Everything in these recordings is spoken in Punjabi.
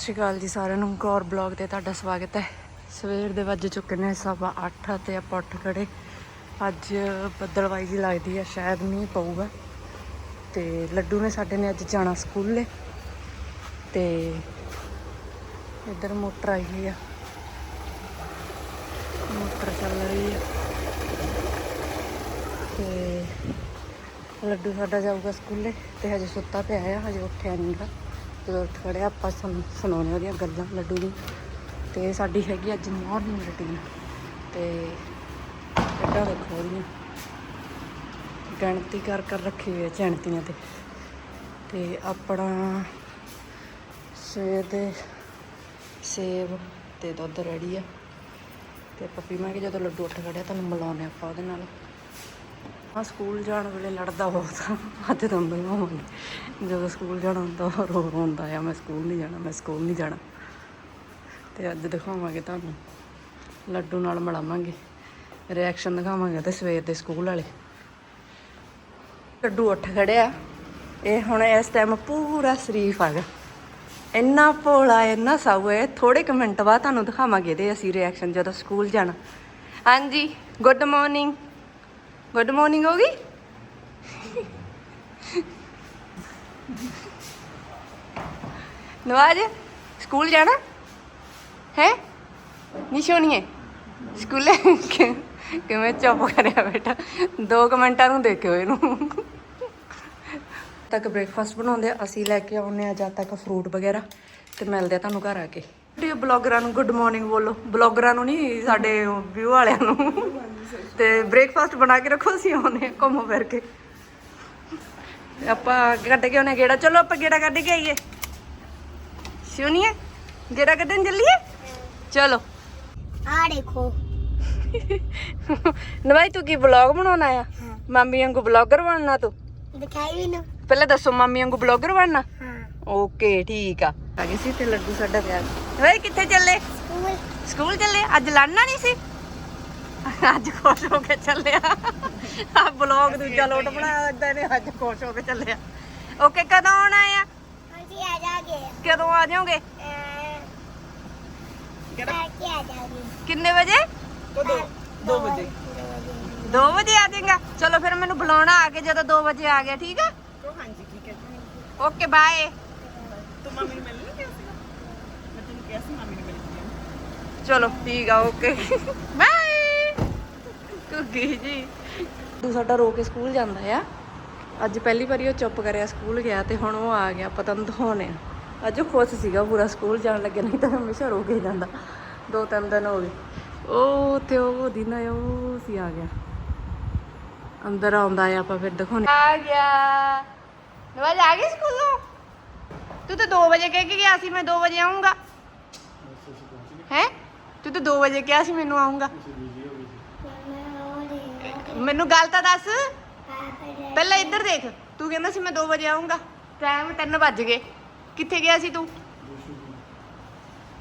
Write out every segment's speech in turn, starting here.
ਸਤਿ ਸ਼੍ਰੀ ਅਕਾਲ ਜੀ ਸਾਰਿਆਂ ਨੂੰ। ਗੌਰ ਬਲੌਗ ਤੇ ਤੁਹਾਡਾ ਸਵਾਗਤ ਹੈ। ਸਵੇਰ ਦੇ ਵੱਜ ਚੁੱਕੇ ਨੇ ਸਵਾ 8 ਤੇ ਆਪਾਂ ਉੱਠ ਖੜੇ। ਅੱਜ ਬੱਦਲਵਾਈ ਜੀ ਲੱਗਦੀ ਹੈ ਸ਼ਾਇਦ ਮੀਂਹ ਪਊਗਾ। ਤੇ ਲੱਡੂ ਨੇ ਸਾਡੇ ਨੇ ਅੱਜ ਜਾਣਾ ਸਕੂਲੇ। ਤੇ ਇੱਧਰ ਮੋਟਰ ਆਈ ਹੋਈ ਆ। ਮੋਟਰ ਚੱਲ ਰਹੀ ਆ। ਤੇ ਲੱਡੂ ਸਾਡਾ ਜਾਊਗਾ ਸਕੂਲੇ। ਤੇ ਹਜੇ ਸੁੱਤਾ ਪਿਆ ਆ, ਹਜੇ ਉੱਠਿਆ ਨਹੀਂਗਾ ਜਦੋਂ ਉੱਠ ਖੜਿਆ ਆਪਾਂ ਸਾਨੂੰ ਸੁਣਾਉਣੇ ਉਹਦੀਆਂ ਗੱਲਾਂ ਲੱਡੂ ਦੀ। ਤੇ ਸਾਡੀ ਹੈਗੀ ਅੱਜ ਮਾਰਨਿੰਗ ਰੁਟੀਨ ਤੇ ਕਿੱਦਾਂ ਦੇਖੋ ਉਹਦੀਆਂ ਗਣਤੀ ਕਰ ਕਰ ਰੱਖੀ ਹੋਈ ਹੈ ਚਣਤੀਆਂ ਤੇ। ਤੇ ਆਪਣਾ ਸਵੇਰ ਦੇ ਸੇਬ ਤੇ ਦੁੱਧ ਰੈਡੀ ਆ। ਤੇ ਪੱਪੀ ਮੈਂ ਕਿ ਜਦੋਂ ਲੱਡੂ ਉੱਠ ਖੜਿਆ ਤੁਹਾਨੂੰ ਮਿਲਾਉਂਦੇ ਆਪਾਂ ਉਹਦੇ ਨਾਲ। ਹਾਂ, ਸਕੂਲ ਜਾਣ ਵੇਲੇ ਲੜਦਾ ਬਹੁਤ ਆ। ਅੱਜ ਤਾਂ ਮਿਲਾਵਾਂਗੇ ਜਦੋਂ ਸਕੂਲ ਜਾਣਾ ਹੁੰਦਾ, ਉਹ ਰੋ ਰੋਂਦਾ ਆ, ਮੈਂ ਸਕੂਲ ਨਹੀਂ ਜਾਣਾ, ਮੈਂ ਸਕੂਲ ਨਹੀਂ ਜਾਣਾ। ਤੇ ਅੱਜ ਦਿਖਾਵਾਂਗੇ ਤੁਹਾਨੂੰ। ਲੱਡੂ ਨਾਲ ਮਿਲਾਵਾਂਗੇ। ਰਿਐਕਸ਼ਨ ਦਿਖਾਵਾਂਗੇ ਤੇ ਸਵੇਰ ਦੇ ਸਕੂਲ ਵਾਲੇ। ਲੱਡੂ ਉੱਠ ਖੜਿਆ। ਇਹ ਹੁਣ ਇਸ ਟਾਈਮ ਪੂਰਾ ਸ਼ਰੀਫ ਆ ਗਿਆ। ਇੰਨਾ ਭੋਲਾ, ਇੰਨਾ ਸਾਊ ਹੈ ਥੋੜੇ ਕੁ ਮਿੰਟ ਬਾਅਦ ਤੁਹਾਨੂੰ ਦਿਖਾਵਾਂਗੇ ਇਹਦੇ ਅਸੀਂ ਰਿਐਕਸ਼ਨ ਜਦੋਂ ਸਕੂਲ ਜਾਣਾ। ਹਾਂਜੀ ਗੁੱਡ ਮਾਰਨਿੰਗ ਗੁੱਡ ਮਾਰਨਿੰਗ ਹੋ ਗਈ ਨਵਾਜ ਸਕੂਲ ਜਾਣਾ ਹੈ ਨਿਸ਼ੋਨੀਏ ਸਕੂਲੇ ਕਿ- ਕਿਵੇਂ ਚੁੱਪ ਕਰਿਆ ਬੇਟਾ 2 ਮਿੰਟਾਂ ਨੂੰ ਦੇਖਿਓ ਇਹਨੂੰ ਤੱਕ ਬ੍ਰੇਕਫਾਸਟ ਬਣਾਉਂਦੇ ਅਸੀਂ ਲੈ ਕੇ ਆਉਂਦੇ ਆ ਜਦ ਤੱਕ ਫਰੂਟ ਵਗੈਰਾ ਤੇ ਮਿਲਦੇ ਆ ਤੁਹਾਨੂੰ ਘਰ ਆ ਕੇ ਤੇ ਬਲੌਗਰਾਂ ਨੂੰ ਗੁੱਡ ਮਾਰਨਿੰਗ ਬੋਲੋ। ਬਲੌਗਰਾਂ ਨੂੰ ਨਹੀਂ ਸਾਡੇ ਵਿਊ ਵਾਲਿਆਂ ਨੂੰ। ਤੇ ਬ੍ਰੇਕਫਾਸਟ ਬਣਾ ਕੇ ਰੱਖੋ ਅਸੀਂ ਆਉਂਦੇ ਆ ਘੁੰਮ ਫਿਰ ਕੇ। ਆਪਾਂ ਕੱਢ ਕੇ ਆਉਣੇ ਗੇੜਾ ਚਲੋ ਆਪਾਂ ਗੇੜਾ ਕੱਢ ਕੇ ਆਈਏ। ਸੁਣੀਏ ਗੇੜਾ ਕੱਢਣ ਚੱਲੀਏ? ਚਲੋ। ਆ ਦੇਖੋ। ਨਵਾਈ ਤੂੰ ਕੀ ਬਲੌਗ ਬਣਾਉਣਾ ਆ ਮਾਮੀ ਵਾਂਗੂ ਬਲੌਗਰ ਬਣਨਾ ਤੂੰ? ਦਿਖਾਈ ਵੀ ਨਾ। ਪਹਿਲਾਂ ਦੱਸੋ ਮਾਮੀ ਵਾਂਗੂ ਬਲੌਗਰ ਬਣਨਾ? ਹਾਂ। ਓਕੇ ਠੀਕ ਆ। ਆ ਸੀ ਤੇ ਲੱਡੂ ਸਾਡਾ ਪਿਆਰ ਓਏ ਕਿੱਥੇ ਚੱਲੇ? ਸਕੂਲ। ਸਕੂਲ ਚੱਲੇ? ਅੱਜ ਲੜਨਾ ਨਹੀਂ ਸੀ? ਅੱਜ ਖੁਸ਼ ਹੋ ਕੇ ਚੱਲਿਆ ਆ। ਬਲੌਗ ਦੂਜਾ ਲੋਟ ਬਣਾਇਆ ਇਦਾਂ ਨੇ ਅੱਜ ਖੁਸ਼ ਹੋ ਕੇ ਚੱਲਿਆ ਓਕੇ ਕਦੋਂ ਆਉਣਾ ਆ? ਅਸੀਂ ਆ ਜਾਗੇ। ਕਦੋਂ ਆ ਜਾਓਗੇ? ਕੀ ਕਿੰਨੇ ਵਜੇ? 2 ਵਜੇ। 2 ਵਜੇ ਆ ਜਾਏਗਾ। ਚਲੋ ਫਿਰ ਮੈਨੂੰ ਬੁਲਾਉਣਾ ਆ ਕੇ ਜਦੋਂ 2 ਵਜੇ ਆ ਗਿਆ ਠੀਕ ਆ? ਹਾਂਜੀ ਠੀਕ ਹੈ ਓਕੇ ਬਾਏ। ਤੂੰ ਮੰਮੀ ਨੂੰ ਮਿਲਣ ਗਿਆ ਸੀਗਾ ਮੈਂ ਤੈਨੂੰ ਕਿਹਾ ਸੀ ਮੰਮੀ ਨੂੰ ਮਿਲ ਗਈ ਚਲੋ ਠੀਕ ਆ ਓਕੇ। ਬਾਏ! ਕੁੱਗੀ ਜੀ। ਤੂੰ ਸਾਡਾ ਰੋ ਕੇ ਸਕੂਲ ਜਾਂਦਾ ਆ। ਅੱਜ ਪਹਿਲੀ ਵਾਰੀ ਉਹ ਚੁੱਪ ਕਰਿਆ ਸਕੂਲ ਗਿਆ ਤੇ ਹੁਣ ਉਹ ਆ ਗਿਆ ਪਤਾ ਨਹੀਂ ਦਿਖਾਉਣੇ ਅੱਜ ਉਹ ਖੁਸ਼ ਸੀਗਾ ਪੂਰਾ ਸਕੂਲ ਜਾਣ ਲੱਗੇ ਨਹੀਂ ਤਾਂ ਹਮੇਸ਼ਾ ਰੋ ਕੇ ਜਾਂਦਾ। ਦੋ ਤਿੰਨ ਦਿਨ ਹੋ ਗਏ। ਉਹ ਤੇ ਉਹ ਦਿਨ ਆ ਉਹ ਸੀ ਆ ਗਿਆ। ਅੰਦਰ ਆਉਂਦਾ ਆ ਆਪਾਂ ਫਿਰ ਦਿਖਾਉਣੇ। ਆ ਗਿਆ। ਨਵਾਜ ਆ ਗਈ ਸਕੂਲੋਂ? ਤੂੰ ਤਾਂ 2 ਵਜੇ ਕਹਿ ਕੇ ਗਿਆ ਸੀ ਮੈਂ 2 ਵਜੇ ਆਉਂਗਾ ਹੈ? ਤੂੰ ਤਾਂ 2 ਵਜੇ ਕਿਹਾ ਸੀ ਮੈਨੂੰ ਆਉਂਗਾ ਮੈਨੂੰ ਗੱਲ ਤਾਂ ਦੱਸ। ਪਹਿਲਾਂ ਇੱਧਰ ਦੇਖ। ਤੂੰ ਕਹਿੰਦਾ ਸੀ ਮੈਂ 2 ਵਜੇ ਆਉਂਗਾ ਟਾਈਮ 3 ਵੱਜ ਗਏ। ਕਿੱਥੇ ਗਿਆ ਸੀ ਤੂੰ?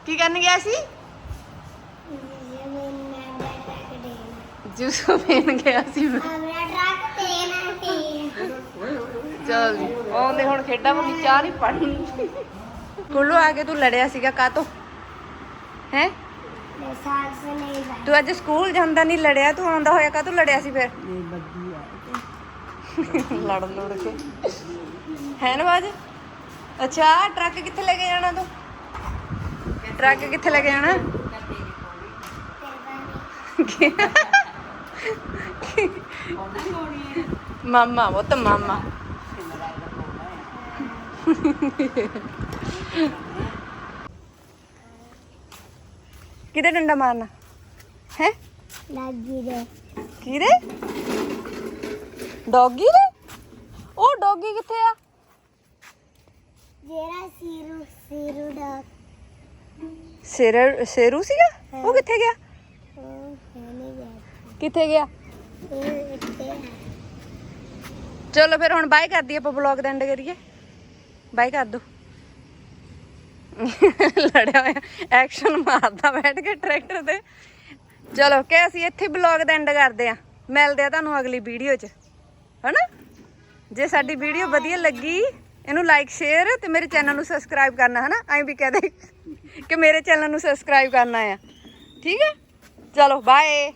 ਕੀ ਕਰਨ ਗਿਆ ਸੀ? ਜੂਸ ਪੀਣ ਗਿਆ ਸੀ ਮੈਂ। ਚਲ ਜੀ। ਆਉਂਦੇ ਹੁਣ ਖੇਡਾਂ ਮੁੰਨੀ ਚਾਹ ਨਹੀਂ ਪੜਨੀ ਕੋਲੋਂ ਆ ਕੇ ਤੂੰ ਲੜਿਆ ਸੀਗਾ ਕਾਤੋਂ ਹੈ? ਤੂੰ ਅੱਜ ਸਕੂਲ ਜਾਂਦਾ ਨਹੀਂ ਲੜਿਆ ਤੂੰ ਆਉਂਦਾ ਹੋਇਆ ਕਾਤੋਂ ਲੜਿਆ ਸੀ ਫਿਰ? ਲੜ ਲੜ ਕੇ। ਹੈ ਨਾ ਬਾਜ? ਅੱਛਾ ਟਰੱਕ ਕਿੱਥੇ ਲੈ ਕੇ ਜਾਣਾ ਤੂੰ? ਟਰੱਕ ਕਿੱਥੇ ਲੈ ਕੇ ਜਾਣਾ? ਮਾਮਾ ਉਹ ਤਾਂ ਮਾਮਾ। ਕਿਹਦੇ ਡੰਡਾ ਮਾਰਨਾ? ਹੈ? ਕਿਹਦੇ? ਡੌਗੀ ਦੇ? ਉਹ ਡੌਗੀ ਕਿੱਥੇ ਆ? ਜਿਹੜਾ ਸੀਰੂ ਸੀਰੂ ਦਾ ਸ਼ੇਰ ਸ਼ੇਰੂ ਸੀਗਾ? ਉਹ ਕਿੱਥੇ ਗਿਆ? ਉਹ ਗਿਆ ਕਿੱਥੇ ਗਿਆ? ਇੱਥੇ ਚਲੋ ਫਿਰ ਹੁਣ ਬਾਏ ਕਰਦੀ ਆਪਾਂ ਵਲੌਗ ਦਾ ਐਂਡ ਕਰੀਏ। ਬਾਏ ਕਰ ਦੋ। ਲੜਿਆ ਹੋਇਆ ਐਕਸ਼ਨ ਮਾਰਦਾ ਬੈਠ ਕੇ ਟਰੈਕਟਰ ਤੇ। ਚਲੋ, ਕਿ ਅਸੀਂ ਇੱਥੇ ਵਲੌਗ ਦਾ ਐਂਡ ਕਰਦੇ ਆ ਮਿਲਦੇ ਆ ਤੁਹਾਨੂੰ ਅਗਲੀ ਵੀਡੀਓ 'ਚ। ਹਨਾ? ਜੇ ਸਾਡੀ ਵੀਡੀਓ ਵਧੀਆ ਲੱਗੀ, ਇਹਨੂੰ ਲਾਈਕ ਸ਼ੇਅਰ ਤੇ ਮੇਰੇ ਚੈਨਲ ਨੂੰ ਸਬਸਕ੍ਰਾਈਬ ਕਰਨਾ ਹੈ ਨਾ ਐਂ ਵੀ ਕਹਿ ਦੇ ਕਿ ਮੇਰੇ ਚੈਨਲ ਨੂੰ ਸਬਸਕ੍ਰਾਈਬ ਕਰਨਾ ਆ। ਠੀਕ ਹੈ? ਚਲੋ ਬਾਏ